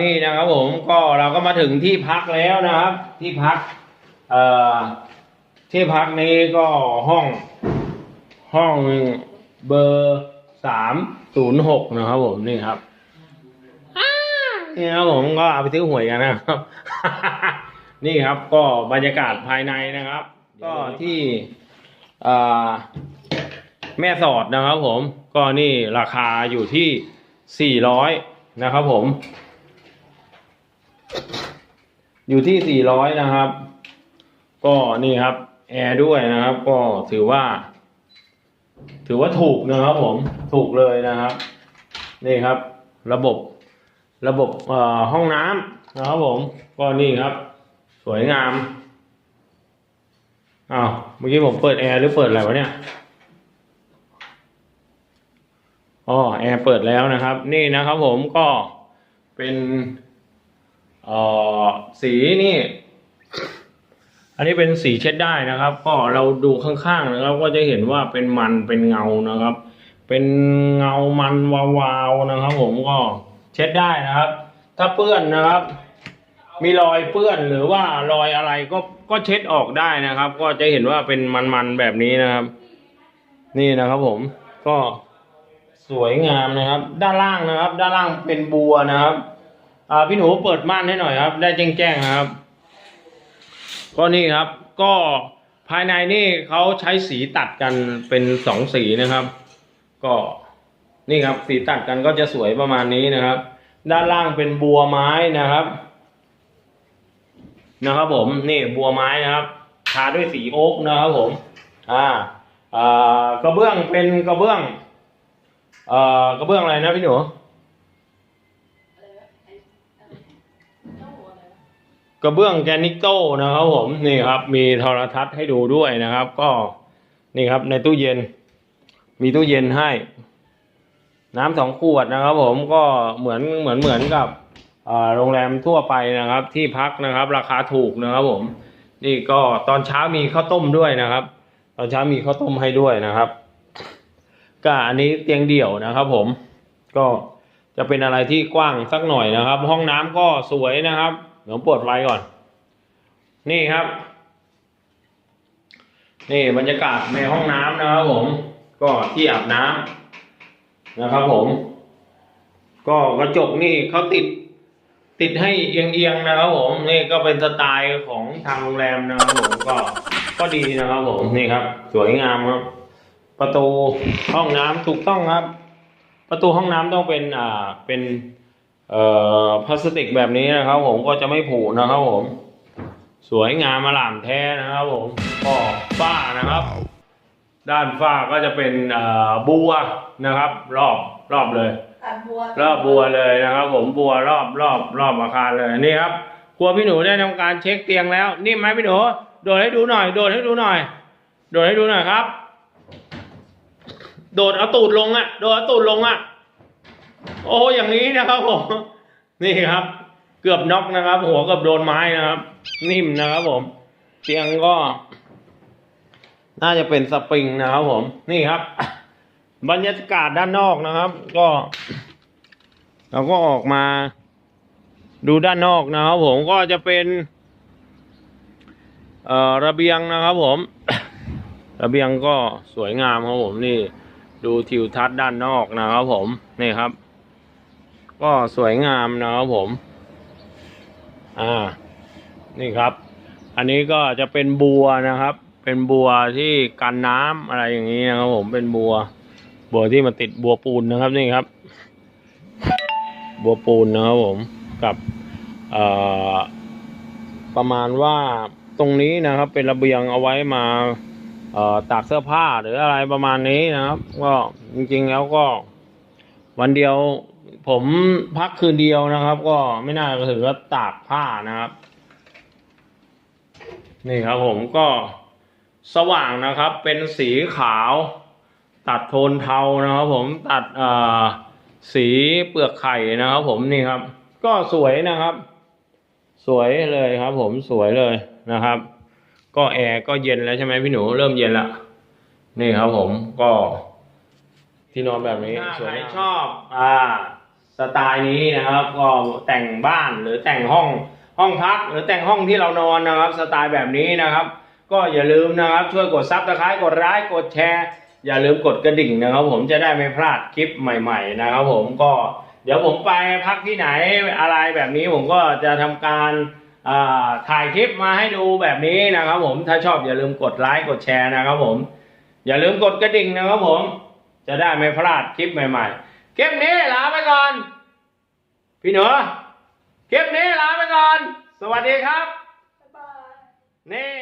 นี่นะครับผมก็เราก็มาถึงที่พักแล้วนะครับ ที่พักเอ่อที่พักนี้ก็ห้อง ห้องเบอร์สามศูนย์หกนะครับผมนี่ครับนี่ครับผมก็เอาไปซื้อหวยกันนะครับ นี่ครับก็บรรยากาศภายในนะครับ ก็ที่อ่าแม่สอดนะครับผมก็นี่ราคาอยู่ที่สี่ร้อยนะครับผม อยู่ที่สี่ร้อยนะครับ ก็นี่ครับแอร์ด้วยนะครับ ก็ถือว่า ถือว่าถูกนะครับผมถูกเลยนะครับ นี่ครับ ระบบระบบเอ่อห้องน้ำนะครับผม ก็นี่ครับ สวยงามอ้าวเมื่อกี้ผมเปิดแอร์หรือเปิดอะไรวะเนี่ยอ๋อแอร์เปิดแล้วนะครับ นี่นะครับผมก็เป็น เอ่อสีนี่ อันนี้เป็นสีเช็ดได้นะครับ ก็เราดูข้างๆนะครับ ก็จะเห็นว่าเป็นมันเป็นเงานะครับ เป็นเงามันวาวๆนะครับ ผมก็เช็ดได้นะครับ ถ้าเปื้อนนะครับ มีรอยเปื้อนหรือว่ารอยอะไรก็ก็เช็ดออกได้นะครับ ก็จะเห็นว่าเป็นมันๆแบบนี้นะครับ นี่นะครับ ผมก็สวยงามนะครับ ด้านล่างนะครับ ด้านล่างเป็นบัวนะครับ อ่าพี่หนูเปิดม่านให้หน่อยครับ ได้แจ้งๆนะครับ ก็นี่ครับ ก็ภายในนี่เขาใช้สีตัดกันเป็นสองสีนะครับ ก็นี่ครับ สีตัดกันก็จะสวยประมาณนี้นะครับ ด้านล่างเป็นบัวไม้นะครับนะครับผมนี่บัวไม้นะครับทาด้วยสีโอ๊กนะครับผมอ่าอ่ากระเบื้องเป็นกระเบื้องอ่อกระเบื้องอะไรนะพี่หนู กระเบื้องแกนิโต้นะครับผมนี่ครับ มีโทรทัศน์ให้ดูด้วยนะครับ ก็นี่ครับในตู้เย็น มีตู้เย็นให้ น้ำสองขวดนะครับ ผมก็เหมือนเหมือนเหมือนกับโรงแรมทั่วไปนะครับ ที่พักนะครับ ราคาถูกนะครับผมนี่ก็ตอนเช้ามีข้าวต้มด้วยนะครับ ตอนเช้ามีข้าวต้มให้ด้วยนะครับ ก็อันนี้เตียงเดี่ยวนะครับ ผมก็จะเป็นอะไรที่กว้างสักหน่อยนะครับ ห้องน้ำก็สวยนะครับ เดี๋ยวปิดไฟก่อน นี่ครับ นี่บรรยากาศในห้องน้ำนะครับผม ก็ที่อาบน้ำนะครับผม ก็กระจกนี่เขาติดติดให้เอียงๆนะครับผม นี่ก็เป็นสไตล์ของทางโรงแรมนะครับผมก็ก็ดีนะครับผมนี่ครับ สวยงามครับ ประตูห้องน้ำถูกต้องครับ ประตูห้องน้ำต้องเป็นอ่าเป็น พลาสติกแบบนี้นะครับ ผมก็จะไม่ผุนะครับผม สวยงามมาหลามแท้นะครับผมก็ฝ้านะครับ ด้านฝ้าก็จะเป็นเอ่อบัวนะครับ รอบรอบเลยตัดบัวรอบบัวเลยนะครับ ผมบัวรอบรอบรอบอาคารเลยนี่ครับครัวพี่หนูได้ทำการเช็คเตียงแล้วนี่มไหมพี่หนูโดดให้ดูหน่อย โดดให้ดูหน่อย โดดให้ดูหน่อยครับ โดดเอาตูดลงอะโดดเอาตูดลงอะ โอ้อย่างนี้นะครับผมนี่ครับ เกือบน็อกนะครับ หัวเกือบโดนไม้นะครับ นิ่มนะครับผม เตียงก็ น่าจะเป็นสปริงนะครับผมนี่ครับ บรรยากาศด้านนอกนะครับ ก็เราก็ออกมา ดูด้านนอกนะครับ ผมก็จะเป็นเอ่อระเบียงนะครับผม ระเบียงก็สวยงามครับผมนี่ ดูทิวทัศน์ด้านนอกนะครับผมนี่ครับ ก็สวยงามนะครับผม อ่า นี่ครับ อันนี้ก็จะเป็นบัวนะครับ เป็นบัวที่กันน้ำอะไรอย่างนี้นะครับ ผม เป็นบัว บัวที่มาติดบัวปูนนะครับนี่ครับ บัวปูนนะครับผม กับเอ่อประมาณว่าตรงนี้นะครับ เป็นระเบียงเอาไว้มาเอ่อตากเสื้อผ้าหรืออะไรประมาณนี้นะครับ ก็จริงๆแล้วก็วันเดียว ผมพักคืนเดียวนะครับ ก็ไม่น่าจะถือว่าตากผ้านะครับ นี่ครับผมก็สว่างนะครับ เป็นสีขาว ตัดโทนเทานะครับ ผมตัดเอ่อสีเปลือกไข่นะครับ ผมนี่ครับ ก็สวยนะครับ สวยเลยครับ ผมสวยเลยนะครับ ก็แอร์ก็เย็นแล้วใช่ไหมพี่หนูเริ่มเย็นละนี่ครับ ผมก็ที่นอนแบบนี้ สวยชอบ อ่า สไตล์นี้นะครับก็แต่งบ้านหรือแต่งห้องห้องพัก หรือแต่งห้องที่เรานอนนะครับ สไตล์แบบนี้นะครับ ก็อย่าลืมนะครับช่วยกดซับสไครต์กดไลค์กดแชร์ อย่าลืมกดกระดิ่งนะครับ ผมจะได้ไม่พลาดคลิปใหม่ ๆ นะครับ ผมก็เดี๋ยวผมไปพักที่ไหนอะไรแบบนี้ผมก็จะทำการถ่ายคลิปมาให้ดูแบบนี้นะครับ ผมถ้าชอบอย่าลืมกดไลค์กดแชร์นะครับ ผม อย่าลืมกดกระดิ่งนะครับ ผมจะได้ไม่พลาดคลิปใหม่ ๆ คลิปนี้ลาไปก่อน พี่หนูคลิปนี้ลาไปก่อน สวัสดีครับ บ๊ายบาย นี่